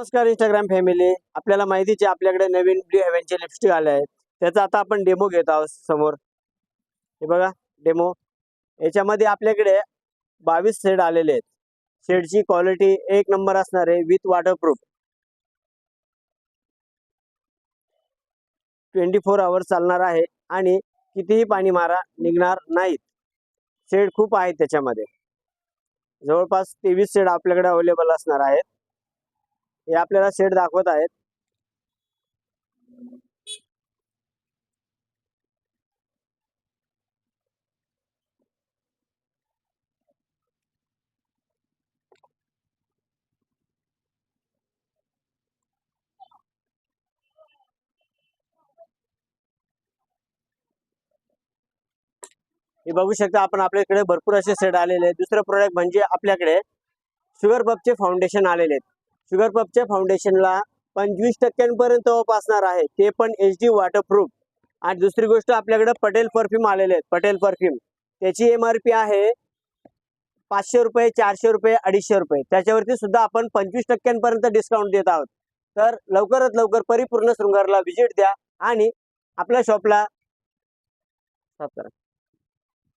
नमस्कार Instagram family आपल्याला माहितीचे आपल्याकडे नवीन ब्ल्यू हेव्हनचे लिपस्टिक आले आहेत. त्याचा आता आपण डेमो घेत आहोत समोर. हे बघा डेमो याच्यामध्ये आपल्याकडे बावीस शेड आलेले आहेत. शेडची क्वालिटी एक नंबर असणार आहे with waterproof twenty four hours चालणार आहे आणि कितीही पाणी मारा निघणार नाहीत. शेड खूप आहेत त्याच्यामध्ये. जवळपास तेवीस शेड आपल्याकडे अवेलेबल असणार आहेत. हे आपल्याला सेट दाखवत आहेत. हे बघू शकता आपण आपल्याकडे भरपूर असे सेट आलेले आहेत. दुसरं प्रोडक्ट म्हणजे आपल्याकडे शुगर पपचे फाउंडेशन आलेले आहेत. शुगर पपच्या फाउंडेशनला पंचवीस टक्क्यांपर्यंत ऑफ असणार आहे. ते पण एच डी वॉटरप्रूफ आणि दुसरी गोष्ट आपल्याकडे पटेल परफ्यूम आलेले आहेत. पटेल परफ्यूम त्याची एम आर पी आहे पाचशे रुपये चारशे रुपये अडीचशे रुपये. त्याच्यावरती सुद्धा आपण पंचवीस टक्क्यांपर्यंत डिस्काउंट देत आहोत. तर लवकरात लवकर परिपूर्ण शृंगारला व्हिजिट द्या आणि आपल्या शॉपला करा.